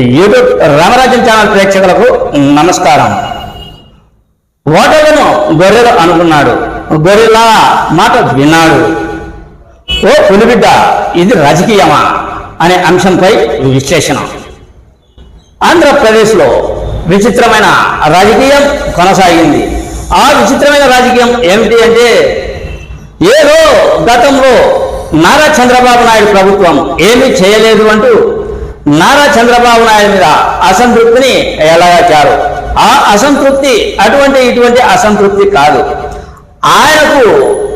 YouTube రామరాజ్యం channel ప్రేక్షకులకు నమస్కారం. ఓటర్లను గొర్రెలు అనుకున్నాడు. గొర్రెల మాట విన్నాడు. ఓ పులిబిడ్డ ఇది రాజకీయమా? అనే అంశంపై విశ్లేషణ. ఆంధ్రప్రదేశ్లో విచిత్రమైన రాజకీయం కొనసాగింది. ఆ విచిత్రమైన రాజకీయం ఏమిటి అంటే ఏదో గతంలో నారా చంద్రబాబు నాయుడు ప్రభుత్వం ఏమీ చేయలేదు అంటూ నారా చంద్రబాబు నాయుడు మీద అసంతృప్తిని ఎలాగాచారు? ఆ అసంతృప్తి అటువంటి ఇటువంటి అసంతృప్తి కాదు. ఆయనకు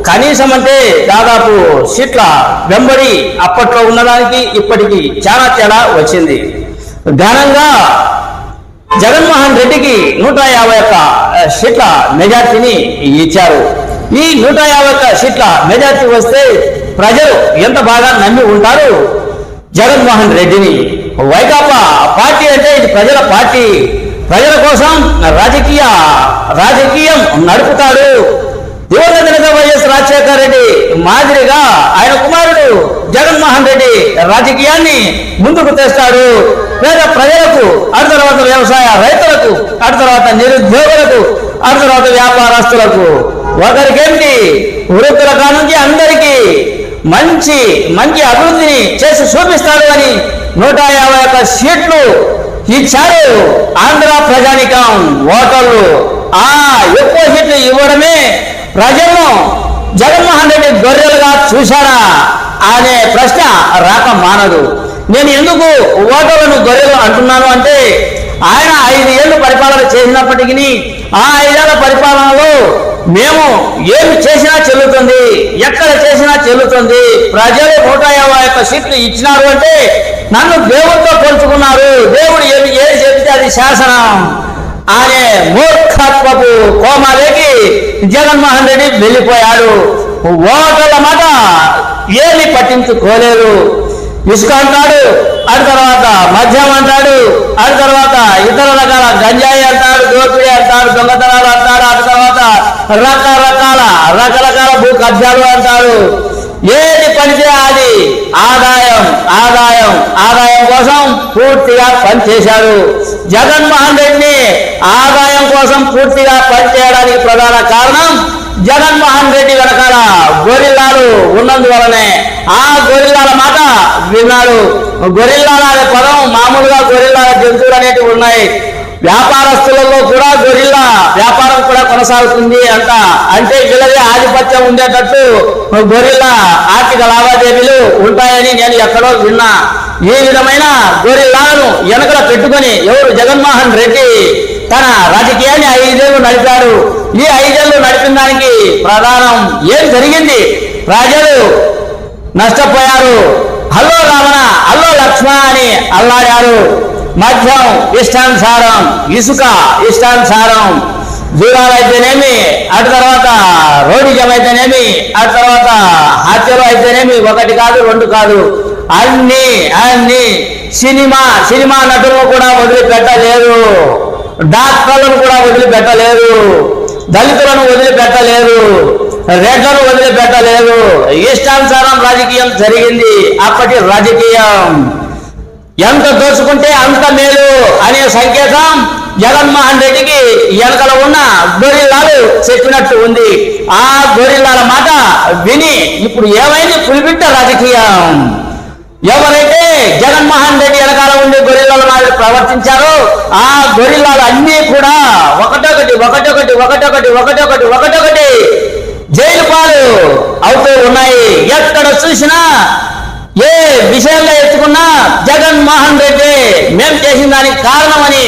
కనీసం అంటే దాదాపు సీట్ల వెంబడి అప్పట్లో ఉన్నదానికి ఇప్పటికి చాలా తేడా వచ్చింది. ఘనంగా జగన్మోహన్ రెడ్డికి నూట యాభై ఒక్క సీట్ల మెజార్టీని ఇచ్చారు. ఈ నూట యాభై ఒక్క సీట్ల మెజార్టీ వస్తే ప్రజలు ఎంత బాగా నమ్మి ఉంటారు? జగన్మోహన్ రెడ్డిని. వైకాపా పార్టీ అంటే ఇది ప్రజల పార్టీ. ప్రజల కోసం రాజకీయ రాజకీయం నడుపుతాడు. దివంగత నేత వైఎస్ రాజశేఖర రెడ్డి మాదిరిగా ఆయన కుమారుడు జగన్మోహన్ రెడ్డి రాజకీయాన్ని ముందుకు తెస్తాడు. పేద ప్రజలకు అటు తర్వాత వ్యవసాయ రైతులకు అటు తర్వాత నిరుద్యోగులకు అటు తర్వాత వ్యాపారస్తులకు ఒకరికేంటి వృత్తుల కానుంచి అందరికీ మంచి మంచి అభివృద్ధిని చేసి చూపిస్తాడు అని నూట యాభై ఒక్క సీట్లు ఇచ్చారు ఆంధ్ర ప్రజానికం ఓటర్లు. ఆ ఎక్కువ సీట్లు ఇవ్వడమే ప్రజలను జగన్మోహన్ రెడ్డి గొర్రెలుగా చూశారా అనే ప్రశ్న రాక మానదు. నేను ఎందుకు ఓటర్లను గొర్రెలు అంటున్నాను అంటే ఆయన ఐదు ఏళ్ళు పరిపాలన చేసినప్పటికీ ఆ ఐదేళ్ళ పరిపాలనలో మేము ఏమి చేసినా చెల్లుతుంది ఎక్కడ చేసినా చెల్లుతుంది. ప్రజలు నూట యాభై యొక్క సీట్లు ఇచ్చినారు అంటే నన్ను దేవుడితో పోల్చుకున్నారు. దేవుడు ఏమి ఏది చెబితే అది శాసనం. అనే మూర్ఖత్వపు కోమాలేకి జగన్మోహన్ రెడ్డి వెళ్ళిపోయాడు. ఓటర్ల మాట ఏమి పట్టించుకోలేదు. ఇసుక అంటాడు ఆ తర్వాత మద్యం అంటాడు ఆ తర్వాత ఇతర రకాల గంజాయి అంటాడు దోపిడీ అంటాడు దొంగతనాలు అంటాడు ఆ తర్వాత రకరకాల రకరకాల భూ కబ్జాలు అంటారు. ఏది పనిచే అది? ఆదాయం ఆదాయం ఆదాయం కోసం పూర్తిగా పనిచేశాడు. జగన్మోహన్ రెడ్డిని ఆదాయం కోసం పూర్తిగా పనిచేయడానికి ప్రధాన కారణం జగన్మోహన్ రెడ్డి వెనకాల గొరిల్లాలు ఉన్నందువలనే. ఆ గొరిల్లాల మాట విన్నాడు. గొరిల్లాల అనే పదం మామూలుగా గొరిల్లాల జంతువులు అనేటివి ఉన్నాయి. వ్యాపారస్తులలో కూడా గొరిల్లా వ్యాపారం కూడా కొనసాగుతుంది అంట. అంటే వీళ్ళది ఆధిపత్యం ఉండేటట్టు గొరిల్లా ఆర్థిక లావాదేవీలు ఉంటాయని నేను ఎక్కడో విన్నా. ఈ విధమైన గొరిల్లాను వెనకల పెట్టుకొని ఎవరు జగన్మోహన్ రెడ్డి తన రాజకీయాన్ని ఐదేళ్ళు నడిపాడు. ఈ ఐదేళ్ళు నడిపిన దానికి ప్రధానం ఏం జరిగింది? ప్రజలు నష్టపోయారు. హలో రావణ హలో లక్ష్మణ అని అల్లాడారు. మద్యం ఇష్టానుసారం ఇసుక ఇష్టానుసారం దూరాలు అయితేనేమి అటు తర్వాత రోడ్డిజం అయితేనేమి అటు తర్వాత హత్యలు అయితేనేమి ఒకటి కాదు రెండు కాదు. అన్ని అన్ని. సినిమా సినిమా నటులను కూడా వదిలిపెట్టలేదు. డాక్టర్లను కూడా వదిలిపెట్టలేదు. దళితులను వదిలిపెట్టలేదు. రెడ్లను వదిలిపెట్టలేదు. ఇష్టానుసారం రాజకీయం జరిగింది. అప్పటి రాజకీయం. ఎంత దోచుకుంటే అంత మేలు అనే సంకేతం జగన్మోహన్ రెడ్డికి వెనకల ఉన్న గొరిల్లాలు చెప్పినట్టు ఉంది. ఆ గొరిల్లాల మాట విని ఇప్పుడు ఏమైంది పులిబిట్ట రాజకీయం? ఎవరైతే జగన్మోహన్ రెడ్డి వెనకాల ఉండే గొరిల్లాల మాదిరి ప్రవర్తించారో ఆ గొరిల్లాలు అన్నీ కూడా ఒకటొకటి ఒకటొకటి ఒకటొకటి ఒకటొకటి ఒకటొకటి జైలు పాలు అవుతూ ఉన్నాయి. ఎక్కడ చూసినా ఏ విషయంలో ఎత్తుకున్నా జగన్మోహన్ రెడ్డి మేము చేసిన దానికి కారణమని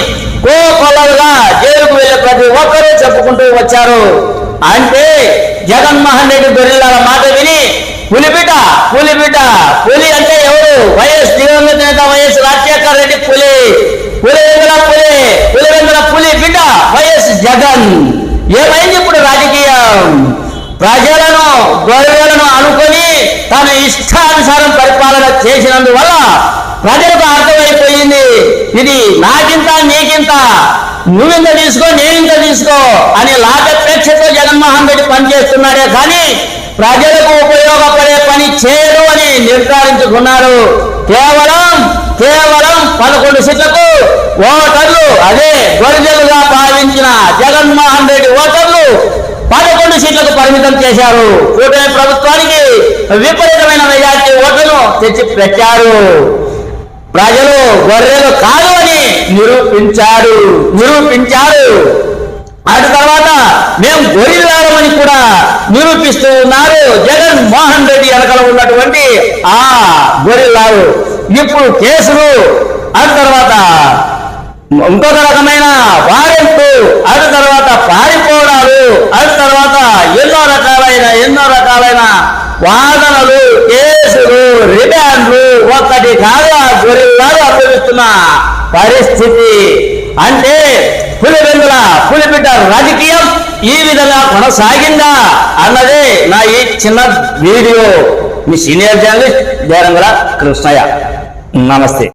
కోకొల్లలుగా జైలుకు వెళ్ళే ప్రతి ఒక్కరూ చెప్పుకుంటూ వచ్చారు. అంటే జగన్మోహన్ రెడ్డి గొర్రెల మాట విని పులిబిట పులిబిట పులి అంటే ఎవరు? వైఎస్ దివంగత నేత వైఎస్ రాజశేఖర రెడ్డి పులి. పులివెందుల పులి? పులివెందుల పులి బిడ్డ వైఎస్ జగన్. ఏమైంది ఇప్పుడు రాజకీయం? ప్రజలను గొర్రెలను అనుకొని తన ఇష్టానుసారం చేసినందువల్ల ప్రజలకు అర్థమైపోయింది. ఇది నాకింత నీకింత నువ్వింత తీసుకో నేనింత తీసుకో అనే లాభపేక్షతో జగన్మోహన్ రెడ్డి పనిచేస్తున్నాడే కానీ ప్రజలకు ఉపయోగపడే పని చేయరు అని నిర్ధారించుకున్నారు. కేవలం కేవలం పదకొండు సీట్లకు ఓటర్లు అదే గొరిజలుగా భావించిన జగన్మోహన్ రెడ్డి ఓటర్లు పదకొండు సీట్లకు పరిమితం చేశారు. కూటమి ప్రభుత్వానికి విపరీతమైన మెజార్టీ ఓట్లను తెచ్చి పెట్టారు ప్రజలు గొర్రెలు కాదు అని నిరూపించారు. నిరూపించారు. అటు తర్వాత మేము గొరిల్లాడమని కూడా నిరూపిస్తూ ఉన్నారు. జగన్ మోహన్ రెడ్డి వెనకాల ఉన్నటువంటి ఆ గొరిల్లారు ఇప్పుడు కేసులు అటు తర్వాత ఇంకొక రకమైన వారెంట్ అటు తర్వాత పారిపోవడాలు అటు తర్వాత ఎన్నో వాదనలు కేసులు రిమాండ్లు ఒక్కటి కాదు ఆ గొరిల్లాలు అనుభవిస్తున్న పరిస్థితి. అంటే పులిబెందుల పులిబిడ్డ రాజకీయం ఈ విధంగా కొనసాగిందా అన్నదే నా ఈ చిన్న వీడియో. మీ సీనియర్ జర్నలిస్ట్ దేరంగుల కృష్ణయ్య. నమస్తే.